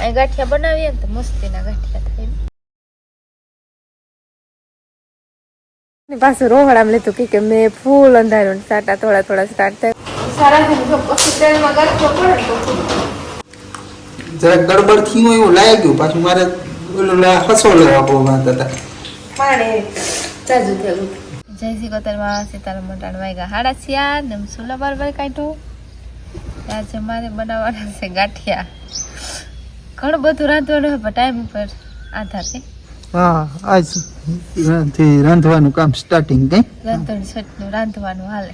અહીં ગાંઠિયા બનાવીએ ને તો મસ્તીના ગાંઠિયા થાય પાછું રોહડામાં લીધું કે કે મેં ફૂલ અંધારું સાટા થોડા થોડા સ્ટાર્ટ થાય. જરાક ગડબડથી હોય એવું લાગ્યું. પાછું મારે ઓલું હસો લેવા બહુ વાંધા હતા. પાણી ચાજુ થયેલું જય શ્રી કોતરમાં સીતારામ મટાણ વાગ્યા હાડા છિયા ને સુલા બરાબર કાઢ્યું. આજે મારે બનાવવાના છે ગાંઠિયા. ઘણું બધું રાંધવાનું હોય પણ ટાઈમ પર આધાર છે. હા આજ રાંધવાનું કામ સ્ટાર્ટિંગ કઈ? રાંધણ છટનું રાંધવાનું હાલે.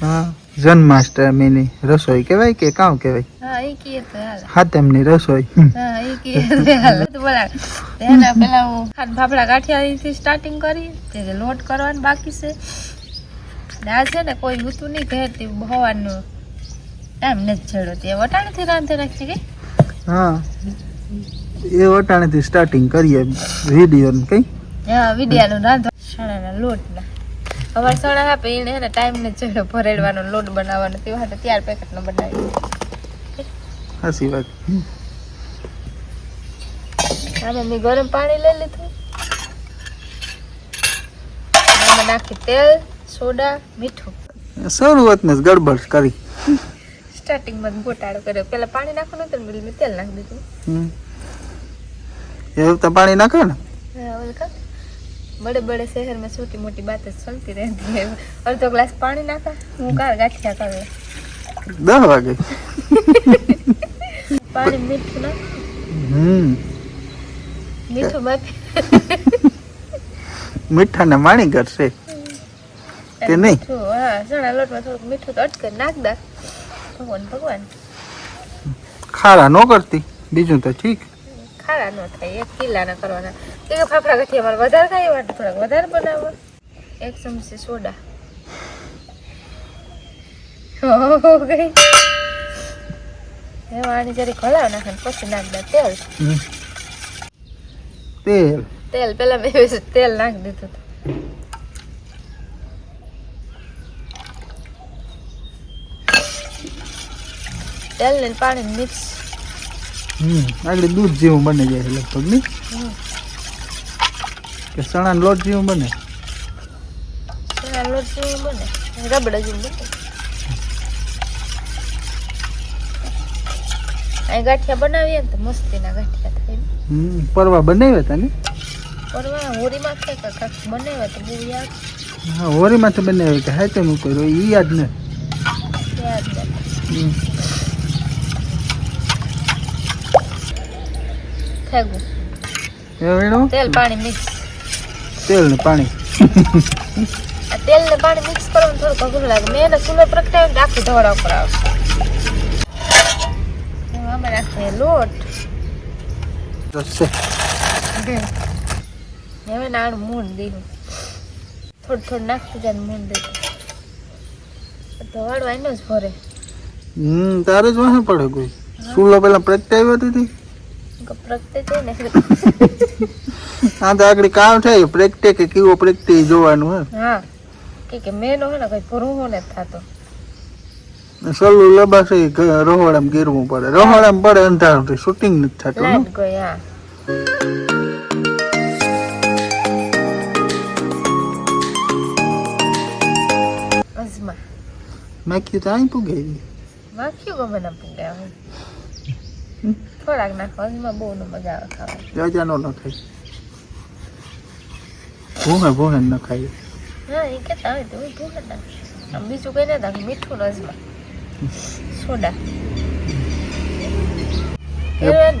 હા જન્માષ્ટમીની રસોઈ કહેવાય કે કામ કહેવાય? હા એ કીએ તો હાલે. હાથેમની રસોઈ. હા એ કીએ તો હાલે. તો પેલા હું ખાન ફાફડા કાઠિયાવાડીથી સ્ટાર્ટિંગ કરી તે લોટ કરવાનું બાકી છે. આ છે ને કોઈ હતું નહીં ઘેરથી ભવાનું ટાઈમ નથી છેડો તે વટાણેથી રાંધે રાખશે કે? હા. એ વટાણેથી સ્ટાર્ટિંગ કરીએ વીડિયો કઈ. હા વિડિયાનું રાંધો. ચણાના લોટના. અમારે ચણા આપે એને એને ને ટાઈમ ને ચડ્યો ભરેડવાનો લોટ બનાવવાનો તે માટે ત્યાર પેકેટનો બનાવી હાસી વાત. હમ. મેં ગરમ પાણી લઈ લીધું. નાખી તેલ સોડા મીઠું. શરૂઆતમાં જ ગડબડ કરી. સ્ટાર્ટિંગમાં ગોટાળો કર્યો. પેલા પાણી નાખવાનું હતું ને મેં તેલ નાખી દીધું. એવું તો પાણી નાખે ને. બડે બડે શહેર છોટી મોટી બાત જ ચલતી રહેતી અડધો ગ્લાસ પાણી નાખા. હું કાર ગાંઠિયા કરે દસ વાગે. પાણી મીઠું ના મીઠું બાકી મીઠા ને માણી કરશે કે નહીં? હા ચણા લોટમાં થોડું મીઠું તો અટકે નાખ દા. ભગવાન ભગવાન. ખારા ન કરતી. બીજું તો ઠીક. ખારા ન થાય એક કિલ્લાના કરવાના. કે ફાફડા ગાંઠિયા મારે વધારે ખાઈ વાત થોડાક વધારે બનાવો. એક ચમચી સોડા. આની જરી હલાવ નાખે પછી નાખ દે તેલ. તેલ. તેલ પેલા મેં તેલ નાખી દીધું તેલ ને પાણી મિક્સ હમ આગળ દૂધ જેવું બની જાય લગભગ નહીં કે સણા લોટ જેવું બને? લોટ જેવું બને. રબડા જેવું બને. અહીં ગાંઠિયા બનાવીએ ને તો મસ્તીના ગાંઠિયા થાય હમ પરવા બનાવ્યા હતા ને? પરવા હોળીમાં થાય કે બનાવ્યા તો બહુ યાદ હા હોરીમાંથી બનાવ્યા કે હાથે મૂક્યો એ યાદ ને યાદ તેલ પાણી મિક્સ તેલ ને પાણી. તેલ ને પાણી મિક્સ કરવાનું થોડુંક અઘરું લાગે. મેં એને ચૂલો પ્રગટાવ્યો ને આખું ધોળા ઉપર આવશે. અમે નાખીએ લોટ. હવે નાનું મૂન દીધું. થોડું થોડું નાખતું જાય મૂન દીધું. ધોવાડવા એનો જ ભરે. હમ તારે જ વાહ પડે કોઈ. સુલો પેલા પ્રગટાવ્યો હતી આ તો આગળ કામ થાય પ્રેક્ટે કેવો પ્રેક્ટે જોવાનું હે હા કે કે મેનો હે ને કઈ ભરું ને થતો. સલ્લું લબાસે રોહડામાં ગીરવું પડે. રોહડામાં પડે અંધારું શૂટિંગ નથી થતું લાઈટ ગઈ હા. તો અહીં પૂગે માખ્યું ગમે ના હોય થોડાક નાખો એમાં બહુ નો મજા આવે ખાવાની. જાજા નો નખાય ભૂહે ભૂહે ન ખાય. હા એ કેતા હોય તો ભૂહે ના આમ બીજું કઈ ના નાખ મીઠું રસમાં સોડા.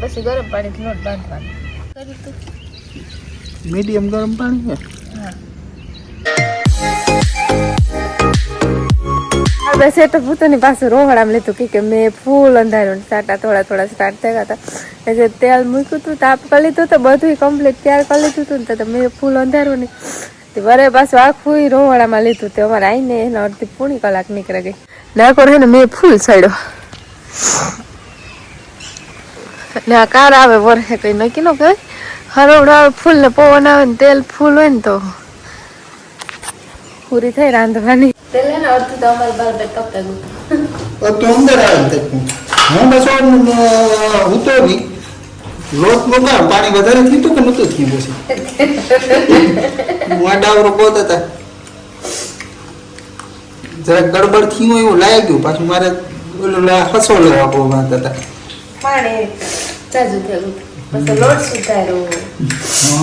પછી ગરમ પાણીથી લોટ બાંધવાનું. કરી તું મીડિયમ ગરમ પાણી છે? હા. આપણે સેટઅપ પોતાની પાસે રોહડામાં લીધું કે મેં ફૂલ અંધાર્યું સાટા થોડા થોડા સ્ટાર્ટ થયા હતા. એટલે તેલ મૂક્યું હતું, તાપ કરી લીધું તો બધું કમ્પ્લીટ તૈયાર કરી લીધું હતું ને તો મેં ફૂલ અંધાર્યું ને તે વરે પાછું આખું રોહડામાં લીધું. તે અમારે આવીને એના અડધી પૂણી કલાક નીકળી ગઈ. હે ને મેં ફૂલ સડ્યો ને આ કાર આવે વરસે કઈ નક્કી ન કહેવાય. હરોવડો આવે ફૂલ ને પવન આવે ને તેલ ફૂલ હોય ને તો પૂરી થઈ રાંધવાની. હે અડધું તો અમારે બાર બે કપાઈ ગયું તો અંદર આવે હું બસ ઉતો નહીં લોટ મોગા પાણી વધારે થયું કે નતું થયું પછી હું આ ડાવરો પોત હતા જરાક ગડબડ થયું હોય એવું લાગ્યું પાછું મારે ઓલું હસો લેવા બહુ વાત હતા પાણી ચાજુ થયું પછી લોટ સુધારો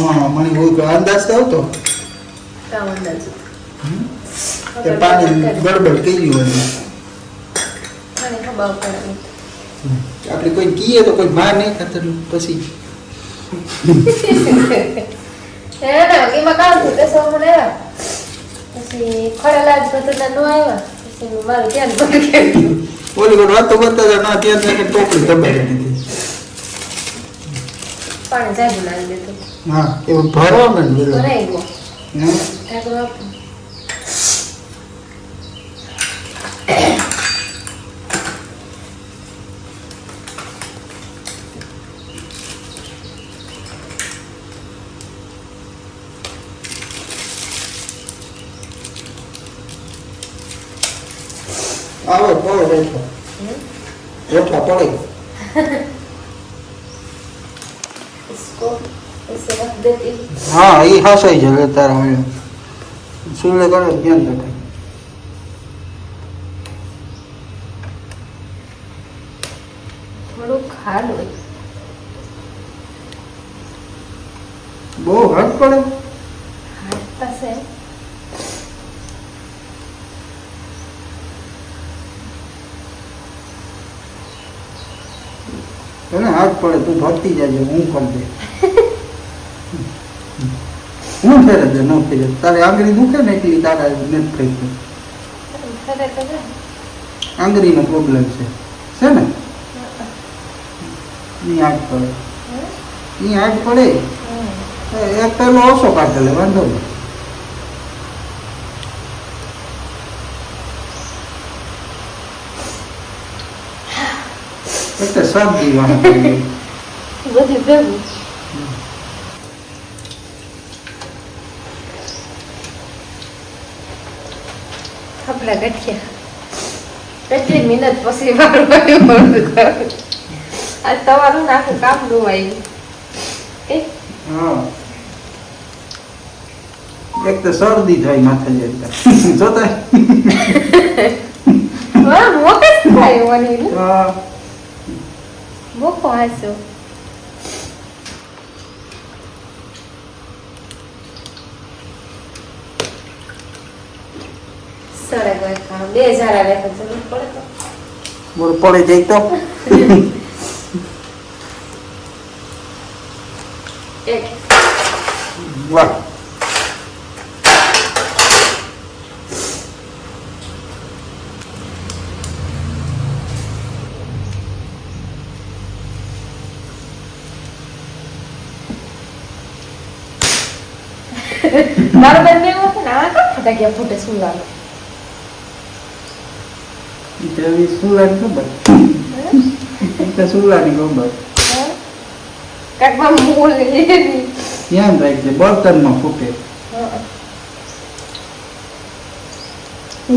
હા મને બહુ અંદાજ તો આવતો અંદાજ કે પાણી ગડબડ કર્યું હોય. મને આપણે કોઈ કીએ તો કોઈ માર નહીં ખાતર પછી હે ને એમાં કામ કે સૌ મને પછી ખડેલા જ બધા નો આવ્યા પછી મારું ધ્યાન ગયું. ઓલી ના ત્યાં ત્યાં ટોપલી દીધી. પાણી જાજુ લાવી દીધું. હા એવું ભરવા ને બધું ભરાઈ ગયો. હા. ઢાંકણું આપું આવે પડે રેઠો રેઠા પડે इसको ऐसे रख देती हूँ હા એ હસાઈ જાય તારા હવે સુલે કરે ધ્યાન રખાય થોડું ખાડું બહુ હટ પડે પડે તું ભરતી જાય હું કરી દે હું ફેરે દે ન ફેરે. તારે આંગળી દુખે ને એટલી તારા નથી ખરેખર ને. આંગળીનો પ્રોબ્લેમ છે. છે ને? ઈ આગ પડે. ની ઈ આગ પડે. એક પેલો ઓછો કાઢે લે વાંધો નહીં. એટલે શરદી વાંધો નહીં. બધું ભેગું આપણા ગઠિયા કેટલી મહેનત પછી મારું કરું આ તમારું આખું કામ ડોવાઈ એ હા એક તો શરદી થાય માથે જતા જોતા હા થાય મને હા મોકો હાસો સડે ગયો ખાવ બે હજાર આવે તો જરૂર પડે તો બોલ પડે જાય તો એક વાહ એવું હતું ને આ કાં ફટાકિયા ફૂટે સુલાનો જેવી સુલાની ખબર ઈ તો સુલાની ખબર કાકમાં મૂળ લેની ધ્યાન રાખજે બળતણમાં ફૂટે.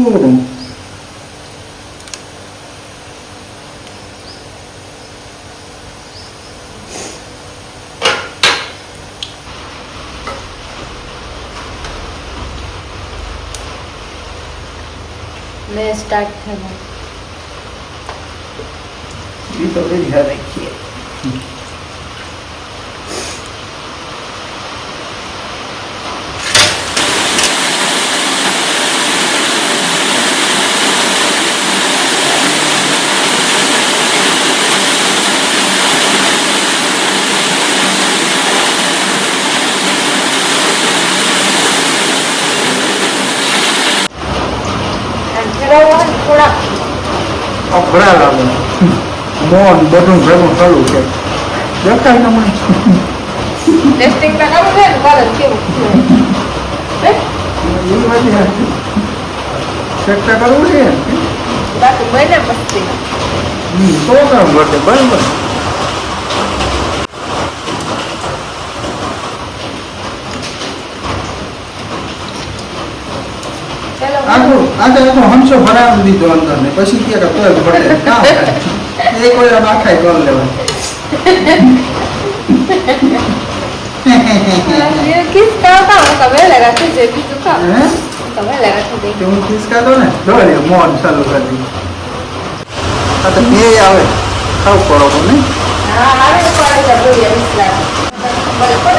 ઓરું. મેં સ્ટાર્ટ થયો ઈ તો બધી ધ્યાન રાખીએ અને ફેરવવા ને થોડા અઘરા લાગે મોન બધું ભેગું થયું છે. દેખાય તમને ટેસ્ટિંગ તો કરવું છે ને? બરફ કેવું. ચેષ્ટા કરવું છે બાકી બને મસ્તી. તો કામ ઘટે બરાબર. આખું આજે તો હંસો ભરાવી દીધો અંદર ને પછી કે તોય ભરે. એ કોઈ આખાય કરી લેવા હું તો વહેલા રાખી દે બીજું કામ હે? તો દે હું ખિસકાતો ને? ડોલે મોન ચાલુ કરી દીધું. આ તો બે આવે. ખાવ પડો ને હા આવે તો બરાબર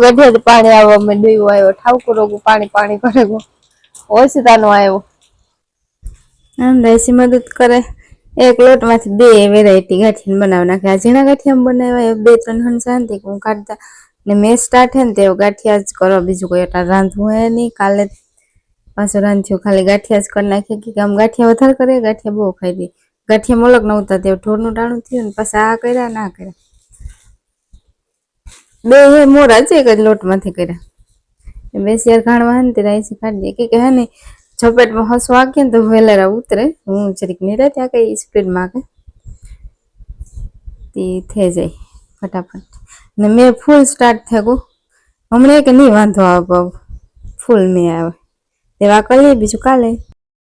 પગથિયાથી પાણી આવવા મેં ડોયું આવ્યો, ઠાવકું રોગું પાણી પાણી કરે ગો ઓછતાનો આવ્યો દેશી મદદ કરે. એક લોટમાંથી બે વેરાયટી ગાંઠિયા બનાવી નાખે. આ ઝીણા ગાંઠિયા બનાવ્યા બે ત્રણ હન શાંતિ હું કાઢતા. ને મેં સ્ટાર્ટ હે ને તે ગાંઠિયા જ કરો. બીજું કોઈ એટલા રાંધવું હોય નહીં. કાલે પાછું રાંધ્યું, ખાલી ગાંઠિયા જ કરી નાખીએ કે આમ ગાંઠિયા વધારે કરે, ગાંઠિયા બહુ ખાઈ દે. ગાંઠિયા મોલક નહોતા તે ઢોરનું ટાણું થયું ને પછી આ કર્યા ના કર્યા. બે હે મોરા છે એક જ લોટમાંથી કર્યા. બે શેર ખાણવા ને તે રાઈસી કાઢી દે. કે હે ને, ઝપેટમાં હસવા વાગે ને તો વેલેરા ઉતરે. હું જરીક નીરે ત્યાં કઈ સ્પીડમાં કે તે થઈ જાય, ફટાફટ. ને મેં ફૂલ સ્ટાર્ટ થયું હમણાં કે નહીં વાંધો આવે. ફૂલ મેં આવે. તેવા કરીએ બીજું કાલે.